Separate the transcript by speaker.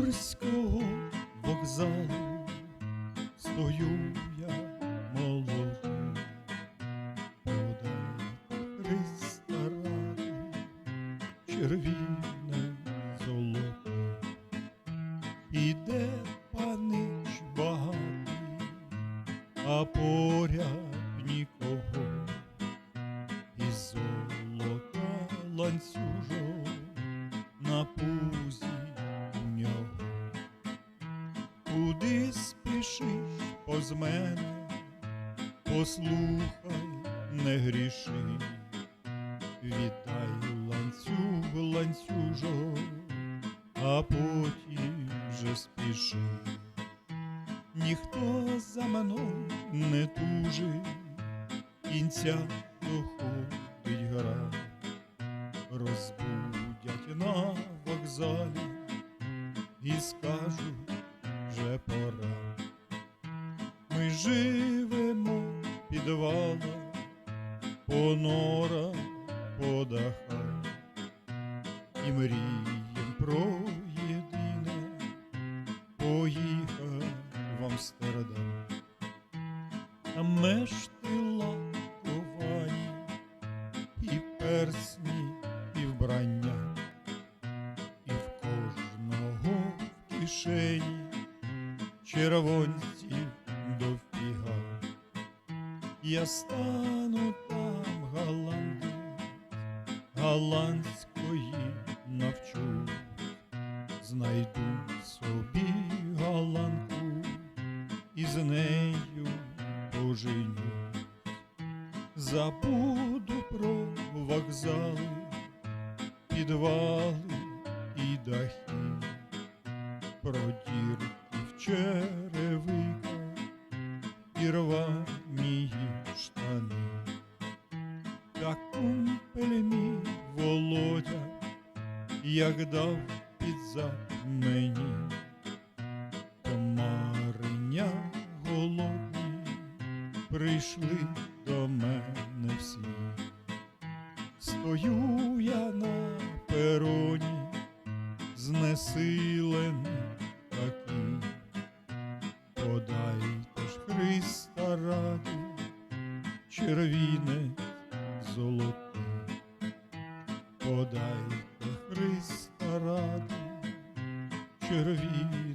Speaker 1: Курського вокзалу стою я молодий, подай Христа ради, червіне золото. Іде панич багатий, а поряд нікого, і золота ланцюжок на пузі Куди спішиш поз мене, послухай, не гріши, віддай ланцюг ланцюжок, а потім вже спіши. Ніхто за мною не тужить, кінця доходить гра, розбудять на вокзалі і скажуть вже пора. Ми живемо в підвалах, по норах, по дахах і мрієм про єдине поїхав в Амстердам. Там мешти лаковані, і персні, і вбрання, і в кожного в кишені червонців дофіга. Я стану там голландець, голландської навчу, знайду собі голландку і з нею поженю. Забуду про вокзали, підвали і дахи, про дірки в черевиках і рвані штани. Та кумпель мій Володя, як дав під зад мені, то мариня голодні прийшли до мене всі. Стою я на пероні, знесилений Христа ради, червіне золотий. Подайте Христа ради, червіне